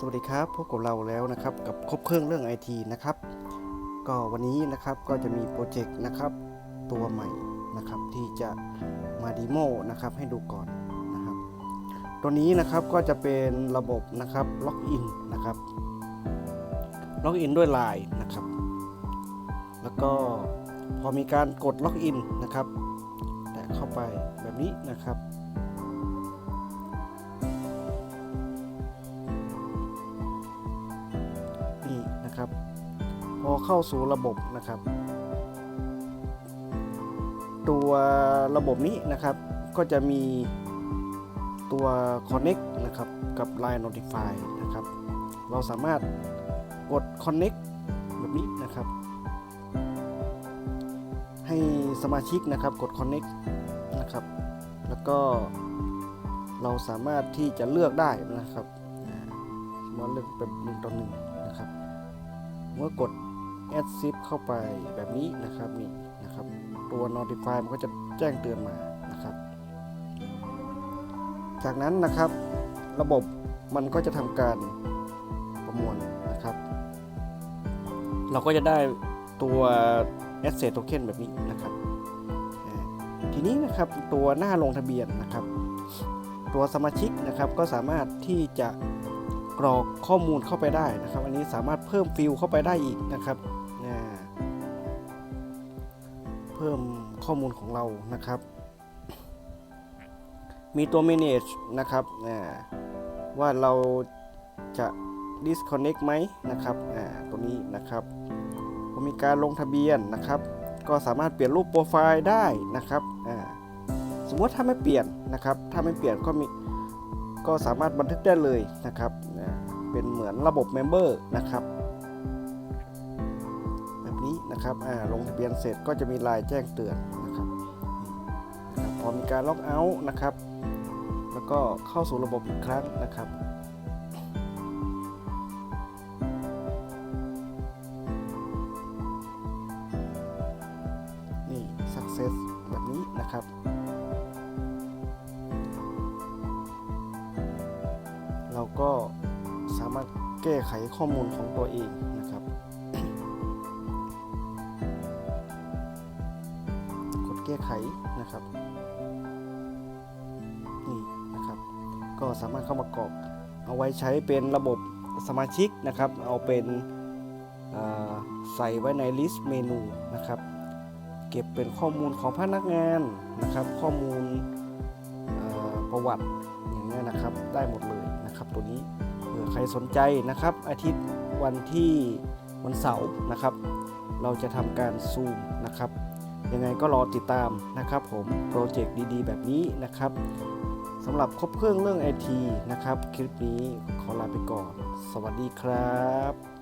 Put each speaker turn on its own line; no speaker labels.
สวัสดีครับพบกับเราแล้วนะครับกับครบเครื่องเรื่องไอทีนะครับก็วันนี้นะครับก็จะมีโปรเจกต์นะครับตัวใหม่นะครับที่จะมาดีโมนะครับให้ดูก่อนนะครับ ตัวนี้นะครับก็จะเป็นระบบนะครับล็อกอินนะครับล็อกอินด้วย Line นะครับ แล้วก็พอมีการกดล็อกอินนะครับ แตะเข้าไปแบบนี้นะครับ อเข้าสู่ระบบนะครับ ตัวระบบนี้นะครับก็จะมีตัว Connect นะครับกับ Line Notify นะครับ เราสามารถกด Connect แบบนี้นะครับ ให้สมาชิกนะครับกด Connect นะครับ แล้วก็เราสามารถที่จะเลือกได้นะครับมาเลือกเป็นหนึ่งต่อหนึ่งนะครับ เมื่อกด add zip เข้าไปแบบนี้นะครับนี่นะครับ ตัว notify มันก็จะแจ้งเตือนมานะครับ จากนั้นนะครับระบบมันก็จะทำการประมวลนะครับ เราก็จะได้ตัว asset token แบบนี้นะครับ ทีนี้นะครับตัวหน้าลงทะเบียนนะครับ ตัวสมาชิกนะครับก็สามารถที่จะ กรอกข้อมูลเข้าไปได้นะครับ อันนี้สามารถเพิ่มฟิลเข้าไปได้อีกนะครับเพิ่มข้อมูลของเรานะครับ มีตัว manage นะครับว่าเราจะ disconnect ไหมนะครับตัวนี้นะครับมีการลงทะเบียนนะครับ ก็สามารถเปลี่ยนรูปโปรไฟล์ได้นะครับสมมติถ้าไม่เปลี่ยนนะครับ ถ้าไม่เปลี่ยนก็มีก็สามารถบันทึกได้เลยนะครับ เป็นเหมือนระบบ Member นะครับแบบนี้นะครับอ่าลงทะเบียนเสร็จก็จะมีลน์แจ้งเตือนนะครับนะครับพอมีการล็อกเอาท์นะครับ แล้วก็เข้าสู่ระบบอีกครั้งนะครับนี่ success แบบนี้นะครับเราก็ สามารถแก้ไขข้อมูลของตัวเองนะครับ กดแก้ไขนะครับนี่นะครับ ก็สามารถเข้ามากรอกเอาไว้ใช้เป็นระบบสมาชิกนะครับ เอาเป็นใส่ไว้ในลิสต์เมนูนะครับ เก็บเป็นข้อมูลของพนักงานนะครับ ข้อมูลประวัติอย่างเงี้ยนะครับ ได้หมดเลยนะครับตัวนี้ ผื่อใครสนใจนะครับ อาทิตย์วันที่วันเสาร์นะครับ เราจะทำการซูมนะครับยังไงก็รอติดตามนะครับผมโปรเจกต์ดีๆ แบบนี้นะครับสำหรับครบเครื่องเรื่องไอทีนะครับ คลิปนี้ขอลาไปก่อน สวัสดีครับ